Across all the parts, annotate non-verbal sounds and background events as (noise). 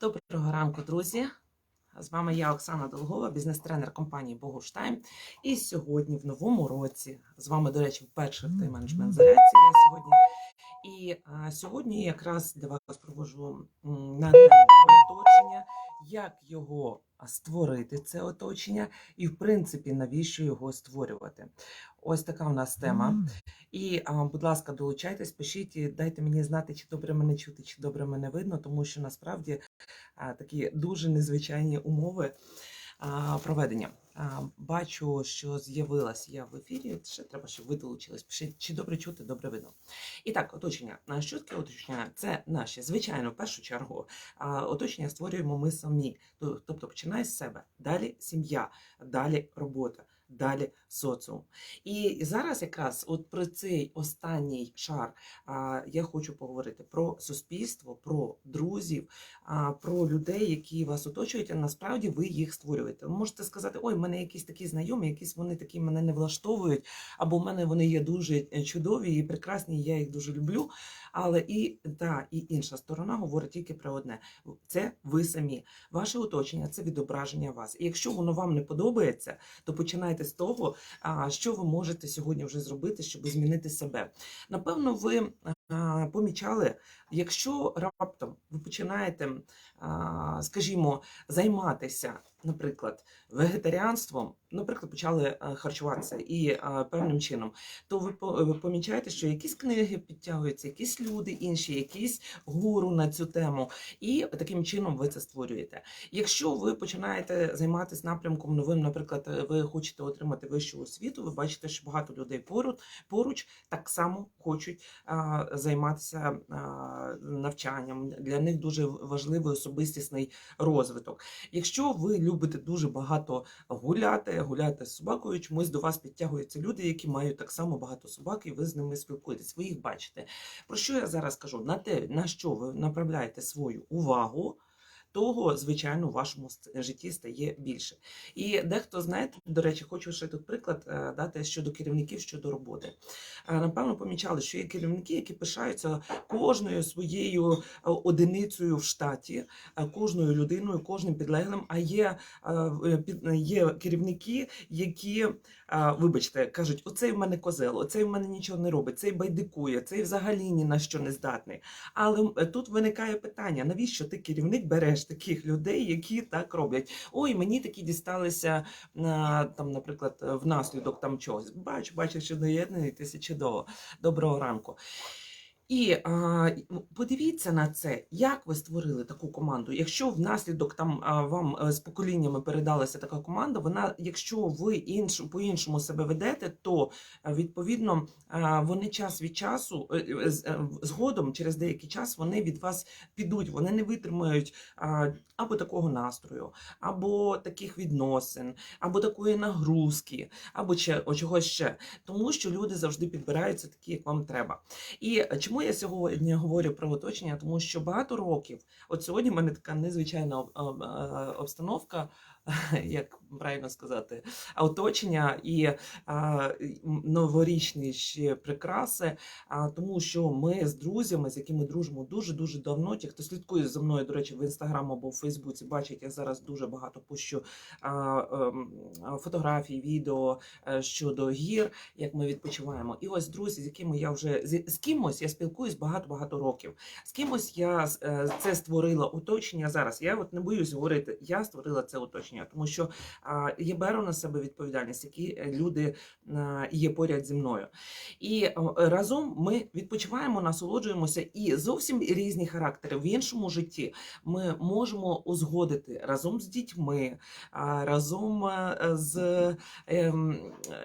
Доброго ранку, друзі. З вами я, Оксана Долгова, бізнес-тренер компанії Богуштайм. І сьогодні, в новому році, з вами, до речі, вперше в тайм-менеджмент зарядці я сьогодні. І а, сьогодні якраз для вас проводжу м, на оточення, як його створити, це оточення, і, в принципі, навіщо його створювати. Ось така у нас тема. І, а, будь ласка, долучайтесь, пишіть, і дайте мені знати, чи добре мене чути, чи добре мене видно, тому що насправді а, такі дуже незвичайні умови а, проведення. А, бачу, що з'явилась я в ефірі. Ще треба, щоб ви долучились. Пишіть, чи добре чути, добре видно. І так, оточення. А Що таке оточення? Це наші, звичайно, в першу чергу. а, Оточення створюємо ми самі. Тобто починає з себе, далі сім'я, далі робота. Далі соціум. І зараз якраз от про цей останній шар я хочу поговорити про суспільство, про друзів, про людей, які вас оточують, а насправді ви їх створюєте. Ви можете сказати, ой, в мене якісь такі знайомі, якісь вони такі мене не влаштовують, або в мене вони є дуже е, чудові і прекрасні, і я їх дуже люблю. Але і та і інша сторона говорить тільки про одне: це ви самі. Ваше оточення це відображення вас. І якщо воно вам не подобається, то починайте з того, що ви можете сьогодні вже зробити, щоб змінити себе. Напевно, ви помічали, якщо раптом ви починаєте, скажімо, займатися, наприклад, вегетаріанством, наприклад, почали харчуватися і певним чином, то ви помічаєте, що якісь книги підтягуються, якісь люди інші, якісь гуру на цю тему, і таким чином ви це створюєте. Якщо ви починаєте займатися напрямком новим, наприклад, е, ви хочете отримати вищу освіту, ви бачите, що багато людей поруч, так само хочуть займатися навчанням. Для них дуже важливий особистісний розвиток. Якщо ви любите дуже багато гуляти, гуляти з собакою, чомусь до вас підтягуються люди, які мають так само багато собак, і ви з ними спілкуєтесь. Ви їх бачите. Про що я зараз кажу? На те, на що ви направляєте свою увагу. Того, звичайно, у вашому житті стає більше. І дехто знаєте, до речі, хочу ще тут приклад е, дати щодо керівників щодо роботи. Е, Напевно, помічали, що є керівники, які пишаються кожною своєю е, одиницею в штаті, кожною людиною, кожним підлеглим. А є, в- є керівники, які, вибачте, кажуть: оцей в мене козел, оцей в мене нічого не робить, цей байдикує, цей взагалі ні на що не здатний. Але тут виникає питання: навіщо ти керівник береш таких людей, які так роблять? Ой, мені такі дісталися е, там, наприклад, е, внаслідок там чогось. Бач, бачиш, що доєднуєтеся чудово. Доброго ранку. І а, подивіться на це, як ви створили таку команду. Якщо внаслідок там вам е, з поколіннями передалася така команда, вона, якщо ви інш, по-іншому себе ведете, то е, відповідно вони час від часу е, згодом, через деякий час, вони від вас підуть, вони не витримають або такого настрою, або таких відносин, або такої нагрузки, або чогось ще. Тому що люди завжди підбираються такі, як вам треба. І чому я сьогодні говорю про оточення? Тому що багато років, от сьогодні в мене така незвичайна е, обстановка, (laughs) як правильно сказати, оточення і новорічні ще прикраси. Тому що ми з друзями, з якими дружимо дуже дуже давно. Ті, хто слідкує за мною, до речі, в інстаграм або в Фейсбуці, бачить, я зараз дуже багато пущу ем, фотографій, відео е, щодо гір, як ми відпочиваємо. І ось друзі, з якими я вже з, кимось я спілкуюсь багато багато років. З кимось я е, це створила оточення зараз. Я от не боюсь говорити, я створила це оточення, тому що я беру на себе відповідальність, які е, люди є поряд зі мною. І разом ми відпочиваємо, насолоджуємося, і зовсім різні характери в іншому житті ми можемо узгодити разом з дітьми, разом е, з ем,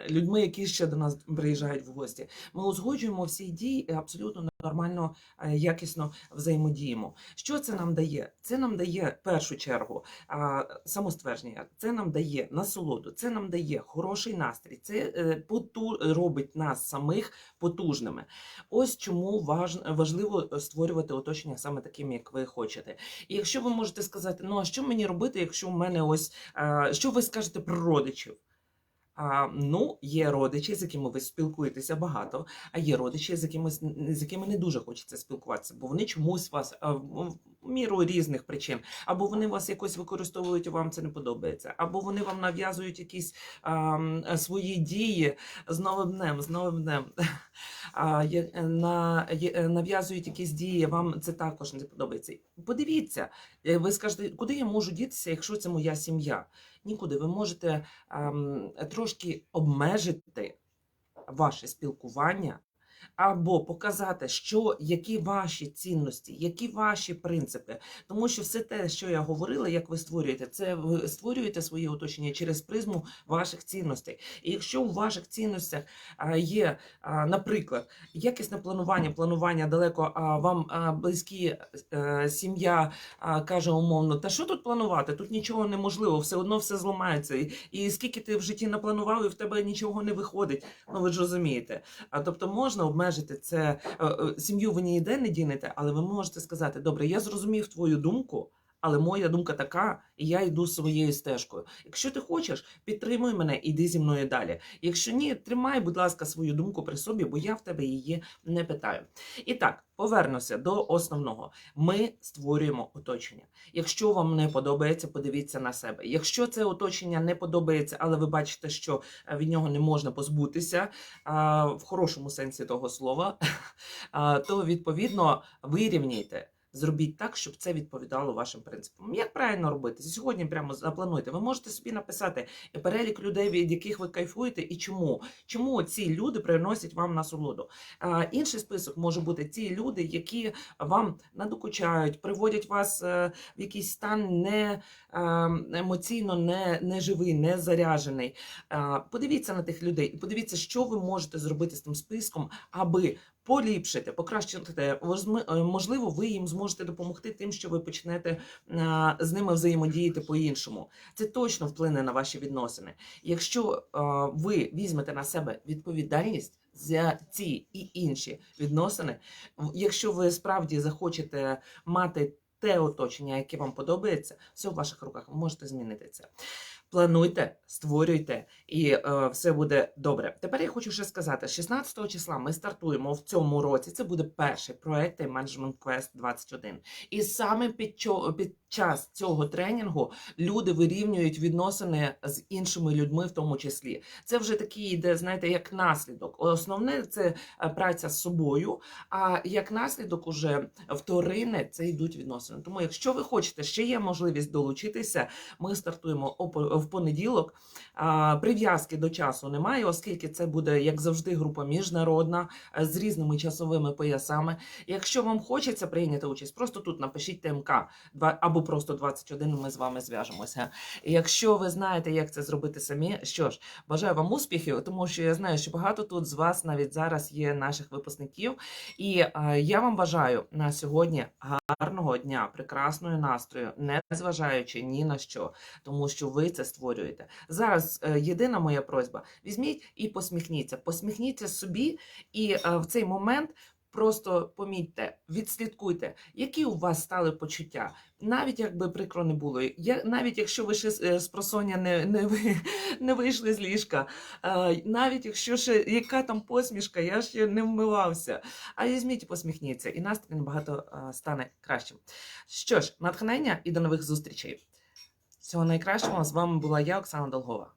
людьми, які ще до нас приїжджають в гості. Ми узгоджуємо всі дії абсолютно нормально, е, якісно взаємодіємо. Що це нам дає? Це нам дає в першу чергу самоствердження, це нам дає насолоду, це нам дає хороший настрій, це е, поту... робить нас самих потужними. Ось чому важливо створювати оточення саме таким, як ви хочете. І якщо ви можете сказати, ну а що мені робити, якщо в мене ось що ви скажете про родичів? Ну, є родичі, з якими ви спілкуєтеся багато, а є родичі, з якими, з якими не дуже хочеться спілкуватися, бо вони чомусь вас міру різних причин. Або вони вас якось використовують, і вам це не подобається, або вони вам нав'язують якісь а, свої дії з новим днем, з новим днем. (laughs) А, є- на, е, нав'язують якісь дії, вам це також не подобається. Подивіться, е, ви скажете, куди я можу дітися, якщо це моя сім'я? Нікуди. Ви можете ам, трошки обмежити ваше спілкування. Або показати, що які ваші цінності, які ваші принципи, тому що все те, що я говорила, як ви створюєте, це ви створюєте своє оточення через призму ваших цінностей. І якщо у ваших цінностях є, наприклад, якісне планування, планування далеко, а вам близькі е, сім'я каже умовно, та що тут планувати? Тут нічого неможливо, все одно все зламається. І, скільки ти в житті напланував, і в тебе нічого не виходить. Ну ви ж розумієте. А тобто можна обмежити це е, е, сім'ю. Ви ніде не дінете, але ви можете сказати: добре, я зрозумів твою думку. Але моя думка така, і я йду своєю стежкою. Якщо ти хочеш, підтримуй мене, іди зі мною далі. Якщо ні, тримай, будь ласка, свою думку при собі, бо я в тебе її не питаю. І так, повернуся до основного. Ми створюємо оточення. Якщо вам не подобається, подивіться на себе. Якщо це оточення не подобається, але ви бачите, що е, від нього не можна позбутися в хорошому сенсі того слова, (laughs) то відповідно вирівняйте. Зробіть так, щоб це відповідало вашим принципам. Як правильно робити? Сьогодні прямо заплануйте. Ви можете собі написати перелік людей, від яких ви кайфуєте, і чому. Чому ці люди приносять вам насолоду? Інший список може бути ті люди, які вам надокучають, приводять вас е, в якийсь стан не е, емоційно не, не живий, не заряджений. Е, Подивіться на тих людей і подивіться, що ви можете зробити з тим списком, аби поліпшити, покращити. Е, Можливо, ви їм зможете допомогти тим, що ви почнете е, з ними взаємодіяти по-іншому. Це точно вплине на ваші відносини. Якщо е, ви візьмете на себе відповідальність за ці і інші відносини, якщо ви справді захочете мати те оточення, яке вам подобається, все в ваших руках. Ви можете змінити це. Плануйте, створюйте, і е, все буде добре. Тепер я хочу ще сказати: 16 числа ми стартуємо в цьому році. Це буде перший проект Management Quest 21. І саме під, під час цього тренінгу люди вирівнюють відносини з іншими людьми, в тому числі. Це вже такий йде, знаєте, як наслідок. Основне це е, праця з собою. А як наслідок, уже вторинне це йдуть відносини. Тому, якщо ви хочете, ще є можливість долучитися. Ми стартуємо в понеділок. Прив'язки до часу немає, оскільки це буде, як завжди, група міжнародна е, з різними часовими поясами. Якщо вам хочеться прийняти участь, просто тут напишіть ТМК або просто 21, ми з вами зв'яжемося. Якщо ви знаєте, як це зробити самі, що ж, бажаю вам успіхів, тому що я знаю, що багато тут з вас навіть зараз є наших випускників. І е, я вам бажаю на сьогодні гарного дня, прекрасного настрою, не зважаючи ні на що, тому що ви це створюєте. Зараз е, єдина моя просьба: візьміть і посміхніться. Посміхніться собі, і е, в цей момент. Просто помітьте, відслідкуйте, які у вас стали почуття, навіть якби прикро не було. Я, навіть якщо ви ще з е, просоння не, не, (laughs) не вийшли з ліжка, навіть якщо ще яка там посмішка, я ще не вмивався. А візьміть і посміхніться, і настрій набагато стане кращим. Що ж, натхнення і до нових зустрічей. Всього найкращого з вами була я, Оксана Долгова.